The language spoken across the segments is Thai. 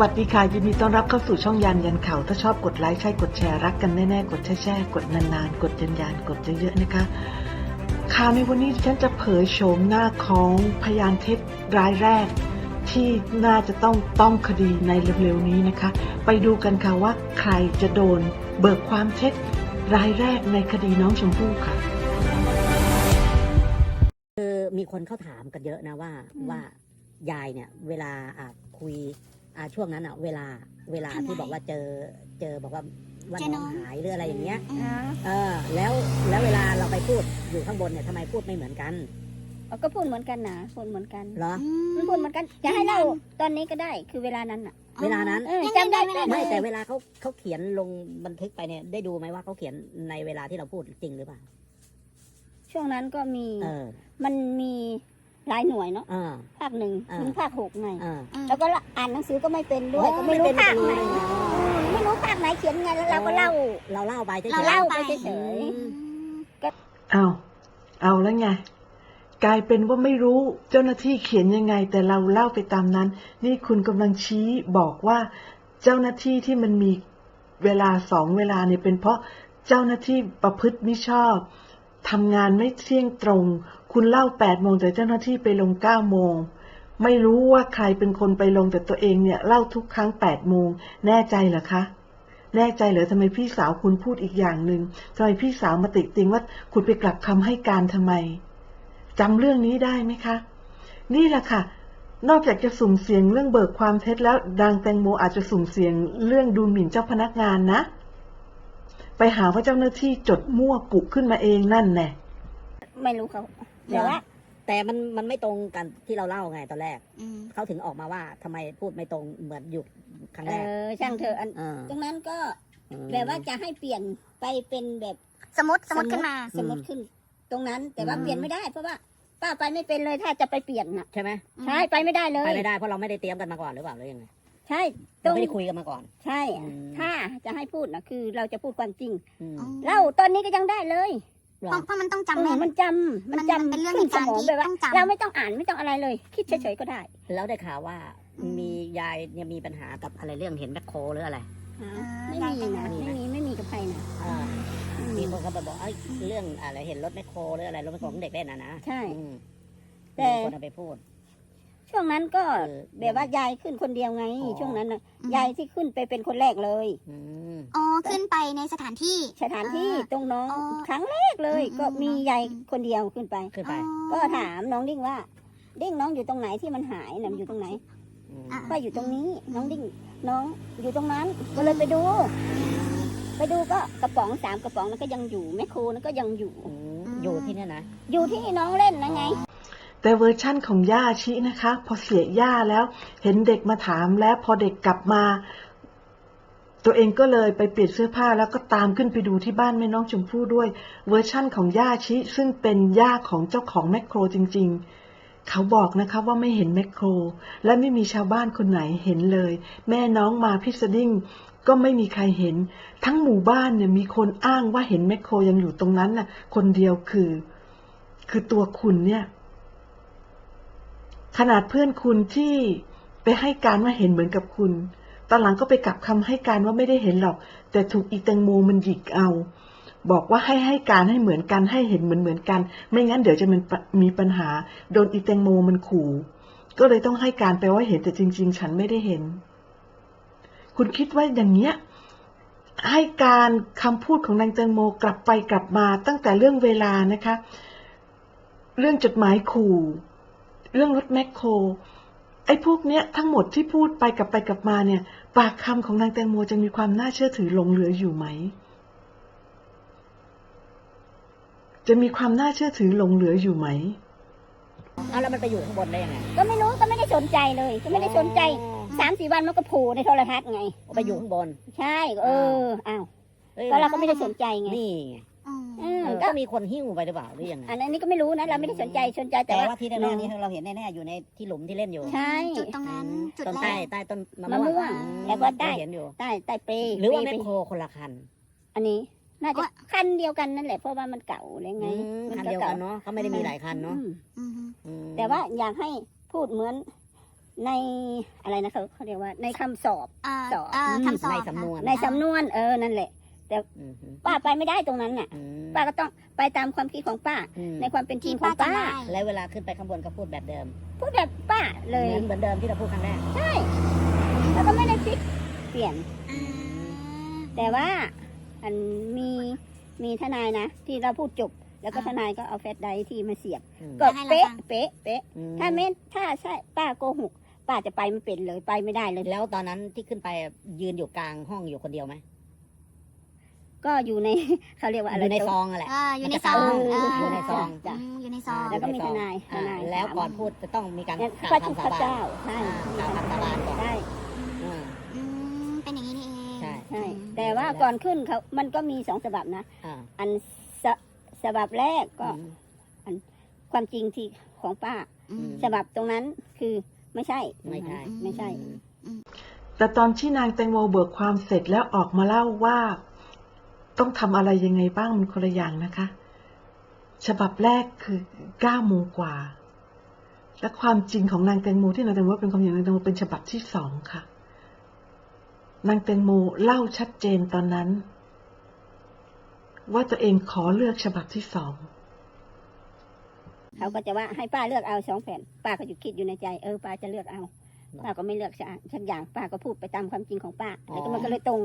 วัสดีค่ะ ยินดีต้อนรับเข้าสู่ช่องยันยันข่าวถ้าชอบกดไลค์ใช่กดแชร์รักกันแน่ๆ กดแช่ๆกดนานๆ กดยันยันๆกดเยอะๆนะคะข่าวในวันนี้ดิฉันจะเผยโฉมหน้าของพยานเท็จรายแรก ที่น่าจะต้องต้องคดีในเร็วๆนี้นะคะ ไปดูกันค่ะว่าใครจะโดนเบิกความเท็จรายแรกในคดีน้องชมพู่ค่ะคือมีคนเข้าถามกันเยอะนะว่าอืมว่ายายเนี่ยเวลาอะคุย อะช่วงนั้นอะ เวลาเวลาทำไมที่บอกว่าเจอเจอบอกว่าว่าเจอน้องน้องหายหรืออะไรอย่างเงี้ยอืมเออ แล้วแล้วเวลาเราไปพูดอยู่ข้างบนเนี่ยทำไมพูดไม่เหมือนกันเอาก็พูดเหมือนกันนะพูดเหมือนกันเหรอมันพูดเหมือนกันจะให้เล่าตอนนี้ก็ได้คือเวลานั้นอะเวลานั้นเออยังจำได้เวลาไม่นั้นแต่เวลาเขาเขาเขียนลงบันทึกไปเนี่ย ได้ดูไหมว่าเขาเขียนในเวลาที่เราพูดจริงหรือเปล่าช่วงนั้นก็มีเออมันมี หลายหน่วยเนาะเออภาคหนึ่งอ่า ถึงภาคหกไงเออแล้วก็อ่านหนังสือก็ไม่เป็นด้วยอ๋อก็ไม่รู้ไม่เป็นภาคไหนไม่เป็นไม่รู้ภาคไหนเขียนไงแล้วเราก็เล่า เราเล่าไปเฉยๆ เราเล่าไปเฉยอืมเอาเอาแล้วไง กลายเป็นว่าไม่รู้เจ้าหน้าที่เขียนยังไง แต่เราเล่าไปตามนั้น นี่คุณกำลังชี้บอกว่าเจ้าหน้าที่ที่มันมีเวลาสองเวลาเนี่ยเป็นเพราะเจ้าหน้าที่ประพฤติไม่ชอบทำงานไม่เที่ยงตรง คุณเล่าแปดโมงแต่เจ้าหน้าที่ไปลงเก้าโมง ไม่รู้ว่าใครเป็นคนไปลงแต่ตัวเองเนี่ยเล่าทุกครั้งแปดโมง แน่ใจเหรอคะ แน่ใจเหรอทำไมพี่สาวคุณพูดอีกอย่างหนึ่งทำไมพี่สาวมาติติงว่าคุณไปกลับคำให้การทำไมจำเรื่องนี้ได้ไหมคะ นี่แหละค่ะ นอกจากจะสุ่มเสียงเรื่องเบิกความเท็จแล้วดังแตงโมอาจจะสุ่มเสียงเรื่องดูหมิ่นเจ้าพนักงานนะ ไปหาว่าเจ้าหน้าที่จดมั่วกุขึ้นมาเองนั่นแน่ไม่รู้เขา แต่ว่าแต่มันมันไม่ตรงกันที่เราเล่าไงตอนแรก อืมเขาถึงออกมาว่าทำไมพูดไม่ตรงเหมือนอยู่ครั้งเอแรกอช่างเธอะอันเออตรงนั้นก็อืมแบบว่าจะให้เปลี่ยนไปเป็นแบบสมมติสมมติขึ้นมา สมมติขึ้น ตรงนั้นแต่ว่าอืมเปลี่ยนไม่ได้ เพราะว่าป้าไปไม่เป็นเลยถ้าจะไปเปลี่ยนน่ะใช่ไหมใช่ไปไม่ได้เลยไปไม่ได้เพราะเราไม่ได้เตรียมกันมาก่อนหรือเปล่าหรือยังไงใช่ตรเรางไม่ได้คุยกันมาก่อน ใช่ อืม ถ้าจะให้พูดนะคือเราจะพูดความจริง อืมอืมเล่าตอนนี้ก็ยังได้เลย เหรเพอราะเพราะมันต้องจำเอแม่อนมันจำมันมันจำเป็นเรื่องขึ้นเหตุสการณ์มองที่แบบว่าต้องจำ เราไม่ต้องอ่านไม่ต้องอะไรเลย คิดเฉยๆก็ได้แล้วได้ข่าวว่าอืม มียายเนี่ยมีปัญหากับอะไรเรื่องเห็นแมคโครหรืออะไร ไม่ได้มีได้นะได้ไม่มีไม่มีกับใครนะอ่าอืมมีคนเขาบอกเอ้ยเรื่องอะไรเห็นรถแมคโครหรืออะไรรถแมคโครของเด็กเล่นนะนะใช่ อืมแต่ มีคนเอาไปพูด ช่วงนั้นก็เออแบบว่ายายขึ้นคนเดียวไง อ๋อ ช่วงนั้นนะอืม ยายที่ขึ้นไปเป็นคนแรกเลย อืม อ๋อขึ้นไปในสถานที่ สถานที่อ่าตรงน้องอ๋อครั้งแรกเลย อืมก็มีอืมยายอืม คนเดียวขึ้นไป ขึ้นไปก็ถามน้องดิ้งว่า ดิ้งน้องอยู่ตรงไหนที่มันหายน่ะอยู่ตรงไหนอืมอะ ก็อยู่ตรงนี้ น้องดิ้งน้องอยู่ตรงนั้น ก็เลยไปดู ไปดูก็กระป๋องสามกระป๋องนั้นก็ยังอยู่แมคโครนั้นก็ยังอยู่ อืมอยู่ที่เนี่ยนะ อยู่ที่น้องเล่นนะไง แต่เวอร์ชั่นของย่าชินะคะ พอเสียย่าแล้ว เห็นเด็กมาถามแล้วพอเด็กกลับมา ตัวเองก็เลยไปเปลี่ยนเสื้อผ้าแล้วก็ตามขึ้นไปดูที่บ้านแม่น้องชมพู่ด้วย เวอร์ชั่นของย่าชิ ซึ่งเป็นย่าของเจ้าของแมคโครจริง ๆเขาบอกนะคะว่าไม่เห็นแมคโคร และไม่มีชาวบ้านคนไหนเห็นเลย แม่น้องมาพิสดิ้งก็ไม่มีใครเห็น ทั้งหมู่บ้านเนี่ยมีคนอ้างว่าเห็นแมคโครยังอยู่ตรงนั้นน่ะ คนเดียวคือ คือตัวคุณเนี่ย ขนาดเพื่อนคุณที่ไปให้การว่าเห็นเหมือนกับคุณ ตอนหลังก็ไปกลับคำให้การว่าไม่ได้เห็นหรอก แต่ถูกอีแตงโมมันหยิกเอา บอกว่าให้ให้การให้เหมือนกันให้เห็นเหมือนเหมือนกัน ไม่งั้นเดี๋ยวจะมันมีปัญหา โดนอีแตงโมมันขู่ ก็เลยต้องให้การไปว่าเห็นแต่จริง ๆ ฉันไม่ได้เห็น คุณคิดว่าอย่างเนี้ยให้การคำพูดของนางแตงโมกลับไปกลับมาตั้งแต่เรื่องเวลานะคะ เรื่องจดหมายขู่ เรื่องรถแมคโครไอ้พวกเนี้ยทั้งหมดที่พูดไปกลับไปกลับมาเนี่ย ปากคำของนางแตงโมจะมีความน่าเชื่อถือหลงเหลืออยู่ไหม จะมีความน่าเชื่อถือหลงเหลืออยู่ไหมเอาแล้วมันไปอยู่ข้างบนได้ยังไงก็ไม่รู้ก็ไม่ได้สนใจเลยก็ไม่ได้สนใจสามสี่วันมันก็โผล่ในโทรทัศน์ไง ไปอยู่ข้างบน ใช่ เอออ้าวอ้ยก็เราก็ไม่ได้สนใจไงนี่ไง อืมเออเออก็ก็มีคนหิ้วไปหรือเปล่าหรือยังไงอันนี้ก็ไม่รู้นะ เราไม่ได้สนใจสนใจแต่แต่ว่าว่าที่แน่ๆนี่เราเห็นแน่ๆอยู่ในที่หลุมที่เล่นอยู่ใช่ จุดตรงนั้นจุดต้นแรใต้กใต้ต้นมะมะม่ม่ววงงอืมแล้วก็ใต้ เห็นอยู่ ใต้ใต้เปรย์หรือว่าเปแมย์คโครคนละคันอันนี้ น่าจะคันเดียวกันนั่นแหละเพราะว่ามันเก่าเลยไง อืมมัคันเดียวกันเนาะเขาไม่ได้มีหลายคันเนาะอืมอืมอืมแต่ว่าอยากให้พูดเหมือนในอะไรนะเขาเขาเรียกว่าในคำสอบเอ่อสอบเอ่อคำสอบในสำนวน ในสำนวนเออนั่นแหละ อืมฮึป้าไปไม่ได้ตรงนั้นน่ะอืมป้าก็ต้องไปตามความคิดของป้าอืมในความเป็นจริที่งขอป้างจำป้าได้แล้วเวลาขึ้นไปข้างบนก็พูดแบบเดิม พูดแบบป้าเลย เหมือนเหมือนเดิมที่เราพูดครั้งแรก ใช่ แล้วก็ไม่ได้พลิกเปลี่ยนอ่าแต่ว่าอันมีมีทนายนะ ที่เราพูดจบ แล้วก็ทนายก็เอาแฟลชไดรฟ์ที่มาเสียบอืมก็เป๊ะ เป๊ะ เป๊ะอืถ้าไม่ถ้าใช่ป้าโกหกป้าจะไปไม่เป็นเลยไปไม่ได้เลย แล้วตอนนั้นที่ขึ้นไปยืนอยู่กลางห้องอยู่คนเดียวไหม ก็อยู่ในเขาเรียกว่าออะไรยู่ในซองอะแหละเอออยู่ในมันซจะองเออเอยู่ในซองจ้ะ มอยู่ในซอง แล้วก็มีทนายอ่าทนายแล้วถามก่อนพูดจะต้องมีการเนี่ยกล่าพระวชุคำพสาระบานเจ้าใช่อ่ากล่าวคำสาบานก่อน ใช่อืมอืมเป็นอย่างนี้นี่เองใช่ใช่อืมแต่ว่าก่อนขึ้นเขามันก็มีสองฉบับนะ อ่าอันสฉบับแรกก็อืม ความจริงที่ของป้าอืม ฉบับตรงนั้นคือไม่ใช่ ไม่ใช่ ไม่ใช่ แต่ตอนที่นางแตงโมเบิกความเสร็จแล้วออกมาเล่าว่า ต้องทำอะไรยังไงบ้างมันคนละอย่างนะคะ ฉบับแรกคือเก้าโมงกว่า และความจริงของนางแตงโมที่นางแตงโมเป็นความจริงนางแตงโมเป็นฉบับที่สองค่ะ นางแตงโมเล่าชัดเจนตอนนั้น ว่าตัวเองขอเลือกฉบับที่สองเขาก็จะว่าให้ป้าเลือกเอาสองแผ่น ป้าก็อยู่คิดอยู่ในใจเออป้าจะเลือกเอาป้าก็ไม่เลือกสักอย่างป้าก็พูดไปตามความจริงของป้าแล้วก็มันก็เลยตรง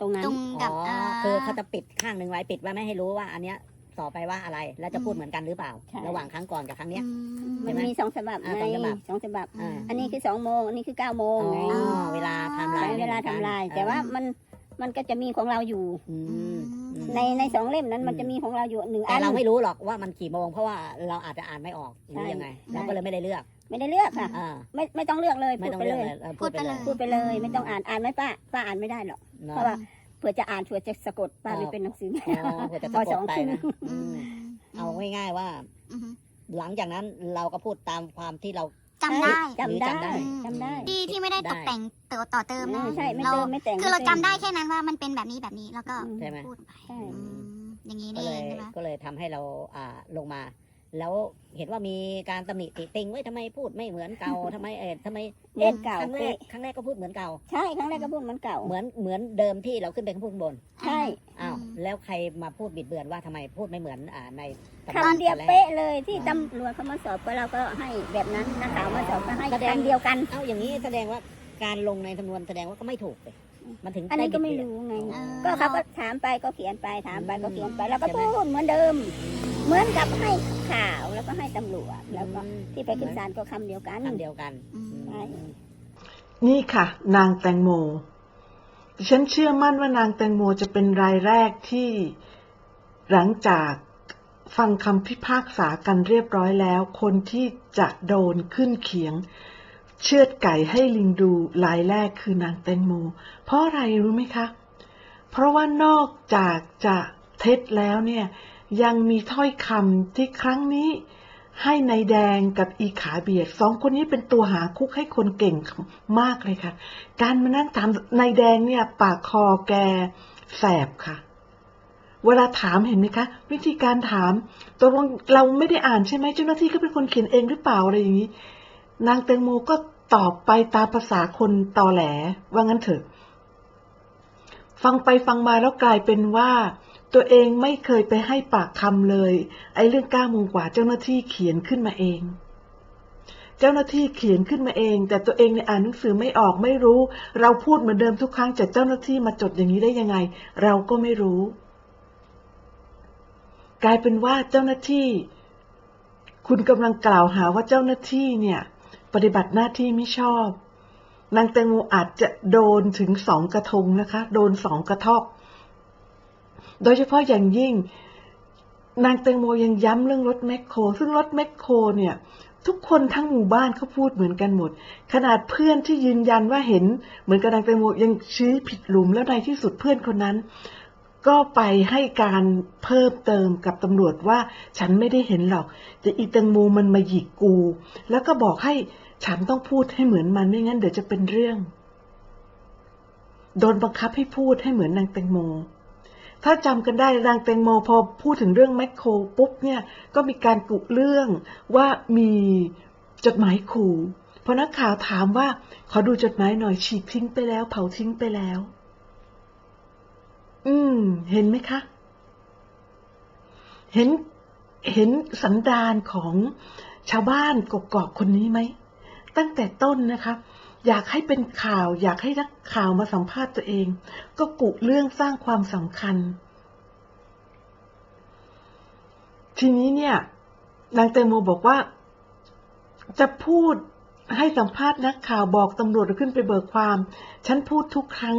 ตรงนั้นตรงอ๋กับอเอ่อคือเขาจะปิดข้างหนึ่งไว้ปิดไว้ไม่ให้รู้ว่า อันเนี้ยต่อไปว่าอะไรแล้วจะพูดเหมือนกันหรือเปล่า ใช่ ระหว่างครั้งก่อนกับครั้งเนี้ยอืมใช่มันไหมมีสองฉบับอ่าไงสองฉบับ สองฉบับ อ่า อันนี้คือสองโมงอันนี้คือเก้าโมงอ๋อไงเวลาไทม์ไลใช้น์เวลาทำลาย แต่ว่ามันมันก็จะมีของเราอยู่ อืมอืม ในในสองเล่มนั้นมันอืมจะมีของเราอยู่หนึ่งแต่อันเราไม่รู้หรอกว่ามันกี่โมง เพราะว่าเราอาจจะอ่านไม่ออกหรือใช่ยังไง ใช่ เราก็เลยไม่ได้เลือกไม่ได้เลือกค่ะ อ่าไม่ไม่ต้องเลือกเลยไม่พูดต้องไปเลืเลอกย เลยเออพูดไปเลยพูดไปเลยไม่ต้องอ่านอ่านไหมป้าป้าอ่านไม่ได้หรอกเนอะเพราะว่าเผื่อจะอ่านเผื่อจะสะกดป้าไม่เป็นหนังสือ อ๋อเผื่อจะพสะอกสดองไปครึ่งนะอืมเอาง่ายๆว่า อืมหลังจากนั้นเราก็พูดตามความที่เรา จำได้จำได้จำได้จำได้ที่ที่ไม่ได้ตกแต่งเติมต่อเติมนะใช่ไม่เราเติมไม่แต่งคือเราม่จำต็มได้แค่นั้นว่ามันเป็นแบบนี้แบบนี้แล้วก็อืมใช่ไหมพูดไปใช่อืมอย่างนี้ก็นี่เลเอยงใช่ไหมก็เลยทำให้เราอ่าลงมา แล้วเห็นว่ามีการตำหนิติติงไว้ยทำไมพูดไม่เหมือนเก่าทำไมเออทำไมเหมือนเก่า ครั้งแรกเป๊ะครั้งแรกก็พูดเหมือนเก่า ใช่ครั้งแรกก็พูดเหมือนเก่า เหมือนเหมือนเดิมที่เราขึ้นไปข้างบน ใช่ อ้าว แล้วใครมาพูดบิดเบือนว่าทำไมพูดไม่เหมือนอ่าในตำคำเดียวตอนแรกเป๊ะเลยที่ตำรวจเขามาสอบก็เราก็ให้แบบนั้นนักข่าวมาสอบก็ให้แสดงคำเดียวกัน เอ้าอย่างนี้แสดงว่าการลงในสำนวนแสดงว่าก็ไม่ถูกเลยมันถึงอันนี้ด้ก็ไม่บิดเบืรู้อนไงอ๋อก็เขาก็ถามไปก็เขียนไปถามไปก็เขียนไป แล้วก็ใช่ไหมพูดเหมือนเดิม เหมือนกับให้ข่าวแล้วก็ให้ตำรวจแล้วก็อืมที่ไปขึ้นศาลก็คำเดียวกันคำเดียวกันอืมใช่นี่ค่ะ นางแตงโมดิฉันเชื่อมั่นว่านางแตงโมจะเป็นรายแรกที่หลังจากฟังคำพิพากษากันเรียบร้อยแล้ว คนที่จะโดนขึ้นเขียง เชือดไก่ให้ลิงดูรายแรกคือนางแตงโม เพราะอะไรรู้ไหมคะ เพราะว่านอกจากจะเท็จแล้วเนี่ย ยังมีถ้อยคำที่ครั้งนี้ให้ในายแดงกับอีขาเบียดสองคนนี้เป็นตัวหาคุกให้คนเก่งมากเลยค่ะ การมานั่งถามนายแดงเนี่ย ปากคอแกแสบค่ะ เวลาถามเห็นไหมคะ วิธีการถามตกลงเราไม่ได้อ่านใช่ไหมเจ้าหน้าที่ก็เป็นคนเขียนเองหรือเปล่าอะไรอย่างนี้ นางแตงโมก็ตอบไปตามภาษาคนตอแหลว่างั้นเถอะ ฟังไปฟังมาแล้วกลายเป็นว่า ตัวเองไม่เคยไปให้ปากคำเลย ไอ้เรื่องก้าโมงกว่าเจ้าหน้าที่เขียนขึ้นมาเอง เจ้าหน้าที่เขียนขึ้นมาเอง แต่ตัวเองเนี่ยอ่านหนังสือไม่ออกไม่รู้ เราพูดเหมือนเดิมทุกครั้งแต่เจ้าหน้าที่มาจดอย่างนี้ได้ยังไง เราก็ไม่รู้ กลายเป็นว่าเจ้าหน้าที่ คุณกำลังกล่าวหาว่าเจ้าหน้าที่เนี่ย ปฏิบัติหน้าที่ไม่ชอบนางแตงโมอาจจะโดนถึงสองกระทงนะคะ โดนสองกระทอก โดยเฉพาะอย่างยิ่ง นางแตงโมยังย้ำเรื่องรถแมคโคร ซึ่งรถแมคโครเนี่ย ทุกคนทั้งหมู่บ้านเขาพูดเหมือนกันหมด ขนาดเพื่อนที่ยืนยันว่าเห็น เหมือนกับนางแตงโมยังชี้ผิดหลุมแล้วในที่สุดเพื่อนคนนั้น ก็ไปให้การเพิ่มเติมกับตำรวจว่าฉันไม่ได้เห็นหรอกแต่อีแตงโมมันมาหยิกกู แล้วก็บอกให้ฉันต้องพูดให้เหมือนมันไม่งั้นเดี๋ยวจะเป็นเรื่องโดนบังคับให้พูดให้เหมือนนางแตงโม ถ้าจำกันได้นางแตงโมพอพูดถึงเรื่องแมคโครปุ๊บเนี่ยก็มีการกุเรื่องว่ามีจดหมายขู่พอนักข่าวถามว่า ขอดูจดหมายหน่อยฉีกทิ้งไปแล้ว เผาทิ้งไปแล้ว อืม เห็นไหมคะ เห็นเห็นสันดานของชาวบ้านกกอกคนนี้ไหม ตั้งแต่ต้นนะคะ อยากให้เป็นข่าว อยากให้นักข่าวมาสัมภาษณ์ตัวเอง ก็กุเรื่องสร้างความสำคัญ ทีนี้เนี่ย นางแตงโมบอกว่า จะพูดให้สัมภาษณ์นักข่าวบอกตำรวจขึ้นไปเบิกความ ฉันพูดทุกครั้ง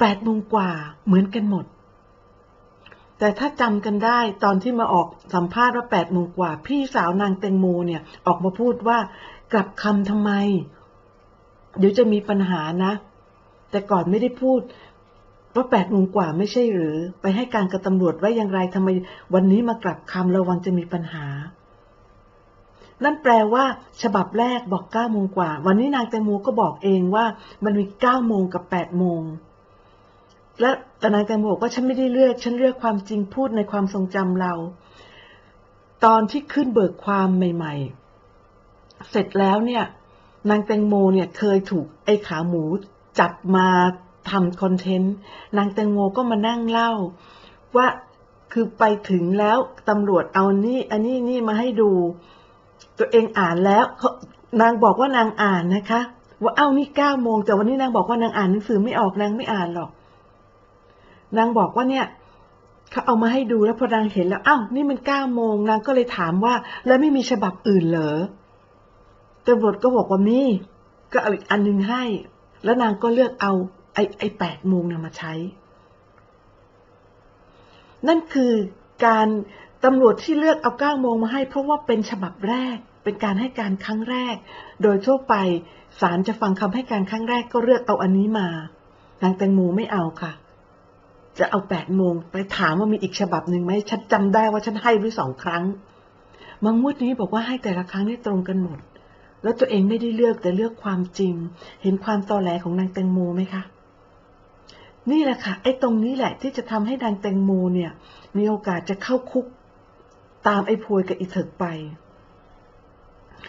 แปดโมงกว่าเหมือนกันหมด แต่ถ้าจำกันได้ตอนที่มาออกสัมภาษณ์ว่าแปดโมงกว่า พี่สาวนางแตงโมเนี่ย ออกมาพูดว่ากลับคำทำไม เดี๋ยวจะมีปัญหานะ แต่ก่อนไม่ได้พูดว่าแปดโมงกว่าไม่ใช่หรือ ไปให้การกับตำรวจว่าอย่างไรทำไมวันนี้มากลับคำระวังจะมีปัญหา นั่นแปลว่า ฉบับแรกบอกเก้าโมงกว่า วันนี้นางแตงโมก็บอกเองว่า มันมีเก้าโมงกับแปดโมงและแต่นางแตงโมบอกว่าฉันไม่ได้เลือกฉันเลือกความจริงพูดในความทรงจำเรา ตอนที่ขึ้นเบิกความใหม่ ๆ เสร็จแล้วเนี่ย นางแตงโมเนี่ยเคยถูกไอ้ขาหมูจับมาทำคอนเทนต์ นางแตงโมก็มานั่งเล่า ว่าคือไปถึงแล้วตำรวจเอานี่ อันนี้นี่มาให้ดู ตัวเองอ่านแล้วนางบอกว่านางอ่านนะคะ ว่าเอ้านี่เก้าโมงแต่วันนี้นางบอกว่านางอ่านหนังสือไม่ออกนางไม่อ่านหรอก นางบอกว่าเนี่ยเขาเอามาให้ดูแล้วพอนางเห็นแล้ว เอ้านี่มันเก้าโมงนางก็เลยถามว่า แล้วไม่มีฉบับอื่นเหรอ ตำรวจก็บอกว่ามีก็เอาอีกอันหนึงให้ แล้วนางก็เลือกเอา ไอ้ไอ้แปดโมงนำมาใช้ นั่นคือการตำรวจที่เลือกเอาเก้าโมงมาให้ เพราะว่าเป็นฉบับแรก เป็นการให้การครั้งแรก โดยทั่วไปศาลจะฟังคำให้การครั้งแรกก็เลือกเอาอันนี้มานางแตงโมไม่เอาค่ะ จะเอาแปดโมงไปถามว่ามีอีกฉบับหนึ่งไหมฉันจำได้ว่าฉันให้ด้วยสองครั้ง มังมุดนี้บอกว่าให้แต่ละครั้งนี่ตรงกันหมด แล้วตัวเองไม่ได้เลือกแต่เลือกความจริง เห็นความตอแหลของนางแตงโมไหมคะนี่แหละค่ะ ไอ้ตรงนี้แหละที่จะทำให้นางแตงโมเนี่ย มีโอกาสจะเข้าคุก ตามไอ้พวยกับอีเถิกไป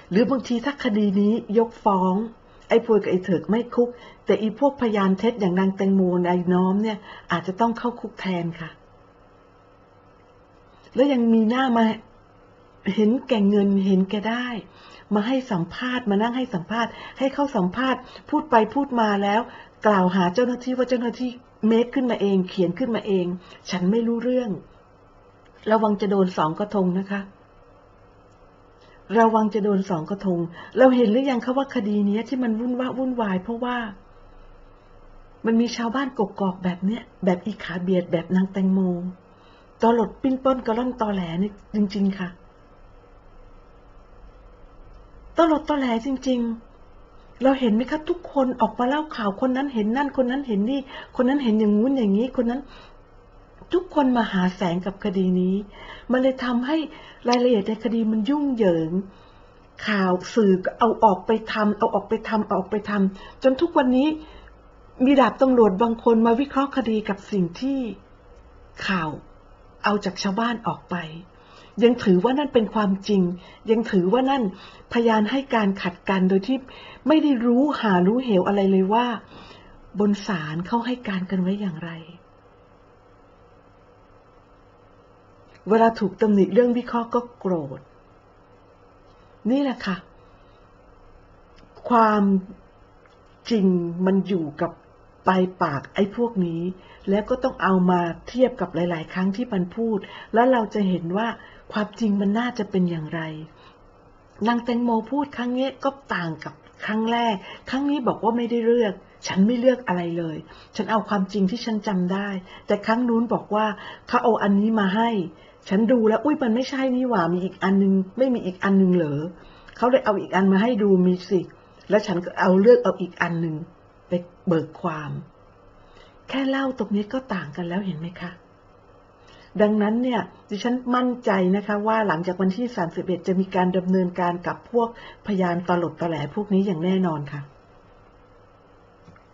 หรือบางทีถ้าคดีนี้ยกฟ้อง ไอ้พวยกับไอ้เถิกไม่คุก แต่อีพวกพยานเท็จอย่างนางแตงโมนายน้อมเนี่ย อาจจะต้องเข้าคุกแทนค่ะ แล้วยังมีหน้ามาเห็นแก่เงินเห็นแก่ได้ มาให้สัมภาษณ์มานั่งให้สัมภาษณ์ ให้เข้าสัมภาษณ์ พูดไปพูดมาแล้ว กล่าวหาเจ้าหน้าที่ว่าเจ้าหน้าที่เมคขึ้นมาเอง เขียนขึ้นมาเอง ฉันไม่รู้เรื่อง ระวังจะโดนสองกระทงนะคะระวังจะโดนสองกระทง เราเห็นหรือยังคะว่าคดีนี้ที่มันวุ่นว่าวุ่นวาย เพราะว่า มันมีชาวบ้านกกอกแบบเนี้ย แบบอีขาเบียดแบบนางแตงโมตอหลดปิ้นป้นกระล่อนตอแหลนี่จริง ๆ ค่ะ ตลอดตอแหลจริง ๆ เราเห็นไหมคะทุกคนออกมาเล่าข่าวคนนั้นเห็นนั่นคนนั้นเห็นนี่ คนนั้นเห็นอย่างงู้นอย่างนี้คนนั้น ทุกคนมาหาแสงกับคดีนี้ มันเลยทำให้รายละเอียดในคดีมันยุ่งเหยิง ข่าวสื่อเอาออกไปทำเอาออกไปทำเอาออกไปทำจนทุกวันนี้มีดาบตำรวจบางคนมาวิเคราะห์คดีกับสิ่งที่ข่าวเอาจากชาวบ้านออกไป ยังถือว่านั่นเป็นความจริง ยังถือว่านั่นพยานให้การขัดกันโดยที่ไม่ได้รู้หารู้เหวอะไรเลยว่า บนศาลเขาให้การกันไว้อย่างไร เวลาถูกตำหนิเรื่องวิเคราะห์ก็โกรธ นี่แหละค่ะ ความจริงมันอยู่กับ ไปปากไอ้พวกนี้ แล้วก็ต้องเอามาเทียบกับหลาย ๆ ครั้งที่มันพูด แล้วเราจะเห็นว่าความจริงมันน่าจะเป็นอย่างไร นางแตงโมพูดครั้งนี้ก็ต่างกับครั้งแรก ครั้งนี้บอกว่าไม่ได้เลือก ฉันไม่เลือกอะไรเลย ฉันเอาความจริงที่ฉันจำได้ แต่ครั้งนู้นบอกว่าเขาเอาอันนี้มาให้ ฉันดูแล้ว อุ้ยมันไม่ใช่นี่หว่า มีอีกอันนึง ไม่มีอีกอันนึงเหรอ เขาเลยเอาอีกอันมาให้ดูมีสิ แล้วฉันก็เอาเลือกเอาอีกอันหนึ่ง ไปเบิกความ แค่เล่าตรงนี้ก็ต่างกันแล้วเห็นไหมคะ ดังนั้นเนี่ยดิฉันมั่นใจนะคะว่าหลังจากวันที่ 31 จะมีการดำเนินการกับพวกพยานตลดตแหลพวกนี้อย่างแน่นอนค่ะ